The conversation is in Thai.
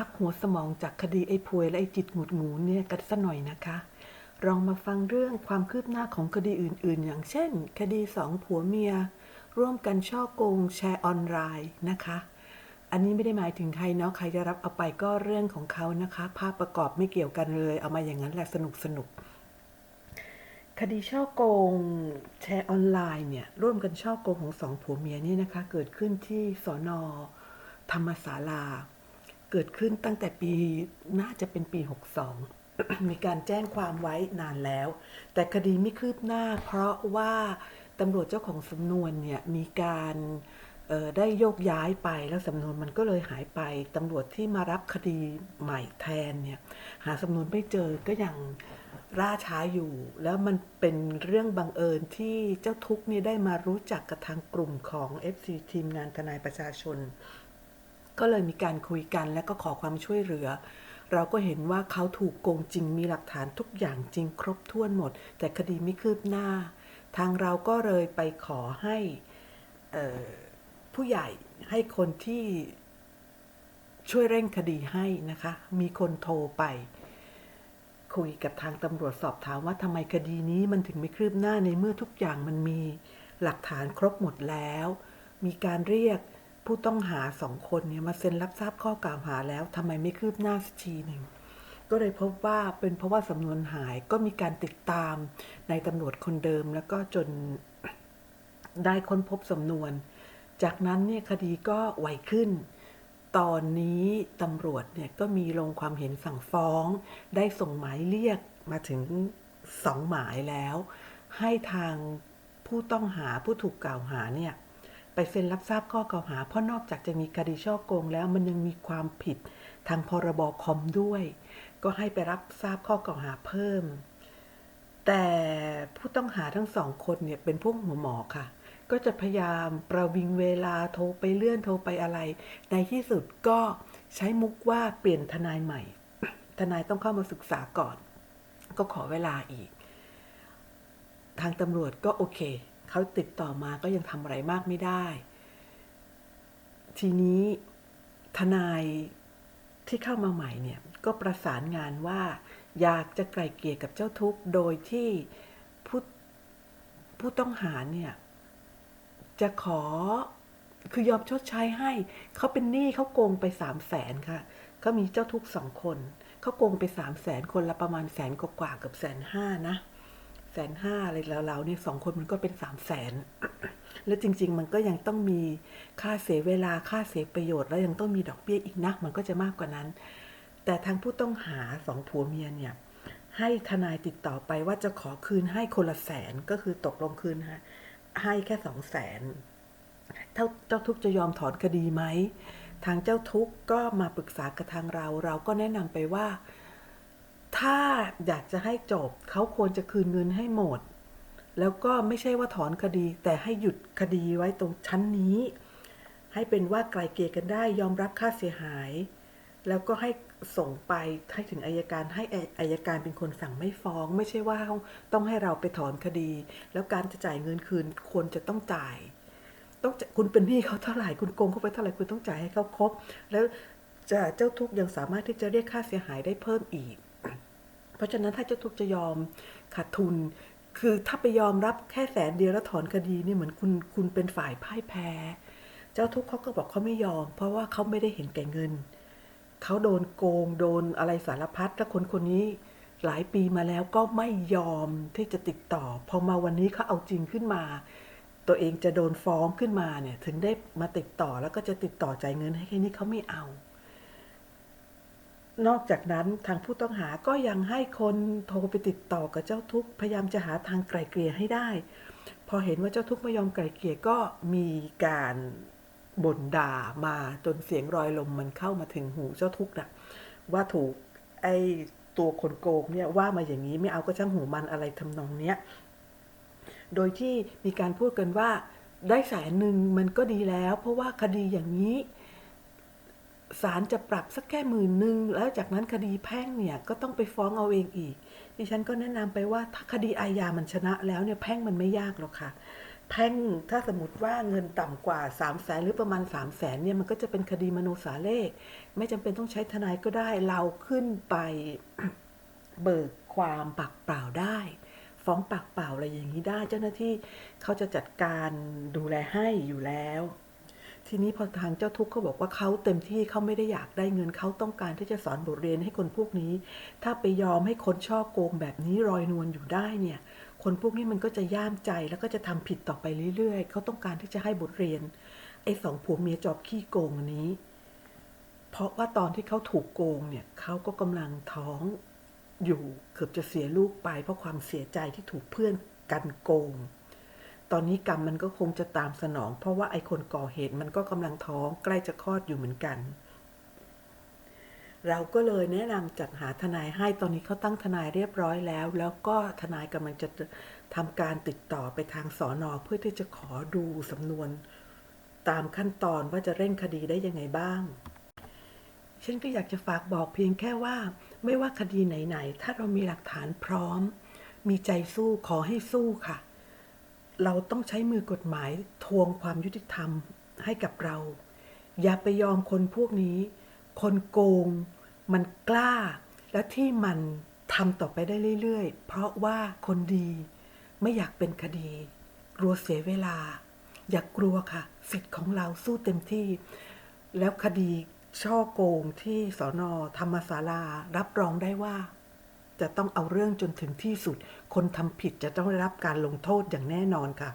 พักหัวสมองจากคดีไอ้พวยและไอ้จิตหงุดหงูเนี่ยกันสักหน่อยนะคะลองมาฟังเรื่องความคืบหน้าของคดีอื่น ๆ อย่างเช่น คดีสองผัวเมีย ร่วมกันช่อโกงแชร์ออนไลน์นะคะ อันนี้ไม่ได้หมายถึงใครเนาะใครจะรับเอาไปก็เรื่องของเขานะคะ ภาพประกอบไม่เกี่ยวกันเลย เอามาอย่างนั้นแหละสนุกสนุกคดีช่อโกงแชร์ออนไลน์เนี่ยร่วมกันช่อโกงของสองผัวเมียนี่นะคะ เกิดขึ้นที่สอนอธรรมศาลา เกิดขึ้นตั้งแต่ปีน่าจะเป็นปี 62 มีการแจ้งความไว้นานแล้ว แต่คดีไม่คืบหน้า เพราะว่าตำรวจเจ้าของสำนวนเนี่ยมีการได้โยกย้ายไปแล้วสำนวนมันก็เลยหายไปตำรวจที่มารับคดีใหม่แทนเนี่ยหาสำนวนไม่เจอก็ยังล่าช้าอยู่ แล้วมันเป็นเรื่องบังเอิญที่เจ้าทุกเนี่ยได้มารู้จักกับทางกลุ่มของ FC ทีมงานทนายประชาชน ก็เลยมีการคุยกันและก็ขอความช่วยเหลือ เราก็เห็นว่าเขาถูกโกงจริงมีหลักฐานทุกอย่างจริงครบถ้วนหมด แต่คดีไม่คืบหน้า ทางเราก็เลยไปขอให้ผู้ใหญ่ให้คนที่ช่วยเร่งคดีให้นะคะ มีคนโทรไป คุยกับทางตำรวจสอบถามว่าทำไมคดีนี้มันถึงไม่คืบหน้าในเมื่อทุกอย่างมันมีหลักฐานครบหมดแล้ว มีการเรียก ผู้ต้องหาสองคนเนี่ยมาเซ็นรับทราบข้อกล่าวหาแล้วทำไมไม่คืบหน้าสักทีหนึ่งก็เลยพบว่าเป็นเพราะว่าสำนวนหายก็มีการติดตามในตำรวจคนเดิมแล้วก็จนได้ค้นพบสำนวน จากนั้นเนี่ยคดีก็ไวขึ้น ตอนนี้ตำรวจเนี่ยก็มีลงความเห็นสั่งฟ้อง ได้ส่งหมายเรียกมาถึงสองหมายแล้ว ให้ทางผู้ต้องหาผู้ถูกกล่าวหาเนี่ย เซ็นรับทราบข้อกล่าวหา เพราะนอกจากจะมีคดีช่อโกงแล้วมันยังมีความผิดทางพรบคอมด้วย ก็ให้ไปรับทราบข้อกล่าวหาเพิ่ม แต่ผู้ต้องหาทั้งสองคนเนี่ยเป็นพวกหัวหมอค่ะ ก็จะพยายามประวิงเวลาโทรไปเลื่อนโทรไปอะไร ในที่สุดก็ใช้มุกว่าเปลี่ยนทนายใหม่ ทนายต้องเข้ามาศึกษาก่อน ก็ขอเวลาอีก ทางตำรวจก็โอเค เขาติดต่อมาก็ยังทำอะไรมากไม่ได้ ทีนี้ทนายที่เข้ามาใหม่เนี่ยก็ประสานงานว่าอยากจะไกล่เกลี่ยกับเจ้าทุกข์โดยที่ผู้ผู้ต้องหาเนี่ยจะขอคือยอมชดใช้ให้ เขาเป็นหนี้เขาโกงไปสามแสนค่ะเขามีเจ้าทุกสองคน เขาโกงไปสามแสนคนละประมาณแสนกว่าเกับแสนห้านะ แสนห้าอะไรแล้วเราเนี่ยสองคนมันก็เป็นสามแสนแล้วจริง ๆ มันก็ยังต้องมีค่าเสียเวลาค่าเสียประโยชน์ แล้วยังต้องมีดอกเบี้ยอีกนะมันก็จะมากกว่านั้น แต่ทางผู้ต้องหาสองผัวเมียเนี่ยให้ทนายติดต่อไปว่าจะขอคืนให้คนละแสนก็คือตกลงคืนฮะให้แค่สองแสนเจ้าเจ้าทุกจะยอมถอนคดีไหมทางเจ้าทุกก็มาปรึกษากับทางเรา เราก็แนะนำไปว่า ถ้าอยากจะให้จบเขาควรจะคืนเงินให้หมด แล้วก็ไม่ใช่ว่าถอนคดี แต่ให้หยุดคดีไว้ตรงชั้นนี้ ให้เป็นว่าไกลเกลี่ยกันได้ยอมรับค่าเสียหาย แล้วก็ให้ส่งไปให้ถึงอายการให้อายการเป็นคนสั่งไม่ฟ้อง ไม่ใช่ว่าต้องให้เราไปถอนคดี แล้วการจะจ่ายเงินคืนควรจะต้องจ่าย ต้องคุณเป็นหนี้เขาเท่าไหร่คุณโกงเขาไปเท่าไหร่คุณต้องจ่ายให้เขาครบ แล้วจะเจ้าทุกข์ยังสามารถที่จะเรียกค่าเสียหายได้เพิ่มอีก เพราะฉะนั้นถ้าเจ้าทุกข์จะยอมขาดทุน คือถ้าไปยอมรับแค่แสนเดียวแล้วถอนคดีเนี่ยเหมือนคุณคุณเป็นฝ่ายพ่ายแพ้ เจ้าทุกข์เขาก็บอกเขาไม่ยอม เพราะว่าเขาไม่ได้เห็นแก่เงินเขาโดนโกงโดนอะไรสารพัดแล้วคนคนนี้หลายปีมาแล้วก็ไม่ยอมที่จะติดต่อ พอมาวันนี้เขาเอาจริงขึ้นมา ตัวเองจะโดนฟ้องขึ้นมาเนี่ยถึงได้มาติดต่อแล้วก็จะติดต่อจ่ายเงินให้แค่นี้เขาไม่เอา นอกจากนั้นทางผู้ต้องหาก็ยังให้คนโทรไปติดต่อกับเจ้าทุกข์พยายามจะหาทางไกล่เกลี่ยให้ได้ พอเห็นว่าเจ้าทุกข์ไม่ยอมไกล่เกลี่ยก็มีการบ่นด่ามาจนเสียงรอยลมมันเข้ามาถึงหูเจ้าทุกข์นะว่าถูกไอ้ตัวคนโกงเนี่ยว่ามาอย่างนี้ไม่เอาก็ช่างหูมันอะไรทำนองเนี้ยโดยที่มีการพูดกันว่าได้แสนหนึ่งมันก็ดีแล้ว เพราะว่าคดีอย่างนี้ ศาลจะปรับสักแค่หมื่นหนึ่งแล้วจากนั้นคดีแพ่งเนี่ยก็ต้องไปฟ้องเอาเองอีก ดิฉันก็แนะนำไปว่าถ้าคดีอาญามันชนะแล้วเนี่ยแพ่งมันไม่ยากหรอกค่ะ แพ่งถ้าสมมติว่าเงินต่ำกว่า3 0 0แสนหรือประมาณ3 0 0แสนเนี่ยมันก็จะเป็นคดีมโนสาเลข ไม่จำเป็นต้องใช้ทนายก็ได้เราขึ้นไปเบิกความปากเปล่าได้ ฟ้องปากเปล่าอะไรอย่างนี้ได้ เจ้าหน้าที่เขาจะจัดการดูแลให้อยู่แล้ว ทีนี้พอทางเจ้าทุกข์เขาบอกว่าเขาเต็มที่เขาไม่ได้อยากได้เงินเขาต้องการที่จะสอนบทเรียนให้คนพวกนี้ ถ้าไปยอมให้คนช่อโกงแบบนี้รอยนวลอยู่ได้เนี่ย คนพวกนี้มันก็จะย่ามใจแล้วก็จะทำผิดต่อไปเรื่อยๆเขาต้องการที่จะให้บทเรียน ไอ้สองผัวเมียจอบขี้โกงอันนี้ เพราะว่าตอนที่เขาถูกโกงเนี่ยเขาก็กำลังท้องอยู่เกือบจะเสียลูกไป เพราะความเสียใจที่ถูกเพื่อนกันโกง ตอนนี้กรรมมันก็คงจะตามสนอง เพราะว่าไอ้คนก่อเหตุมันก็กำลังท้องใกล้จะคลอดอยู่เหมือนกัน เราก็เลยแนะนำจัดหาทนายให้ตอนนี้เขาตั้งทนายเรียบร้อยแล้ว แล้วก็ทนายกำลังจะทำการติดต่อไปทางสอนอเพื่อที่จะขอดูสำนวน ตามขั้นตอนว่าจะเร่งคดีได้ยังไงบ้างฉันก็อยากจะฝากบอกเพียงแค่ว่า ไม่ว่าคดีไหน ๆ ถ้าเรามีหลักฐานพร้อม มีใจสู้ขอให้สู้ค่ะ เราต้องใช้มือกฎหมายทวงความยุติธรรมให้กับเรา อย่าไปยอมคนพวกนี้ คนโกง มันกล้า และที่มันทำต่อไปได้เรื่อยๆ เพราะว่าคนดีไม่อยากเป็นคดี กลัวเสียเวลา อย่ากกลัวค่ะ สิทธิ์ของเราสู้เต็มที่ แล้วคดีช่อโกงที่สอนอธรรมศาลารับรองได้ว่า จะต้องเอาเรื่องจนถึงที่สุด คนทำผิดจะต้องได้รับการลงโทษอย่างแน่นอนค่ะ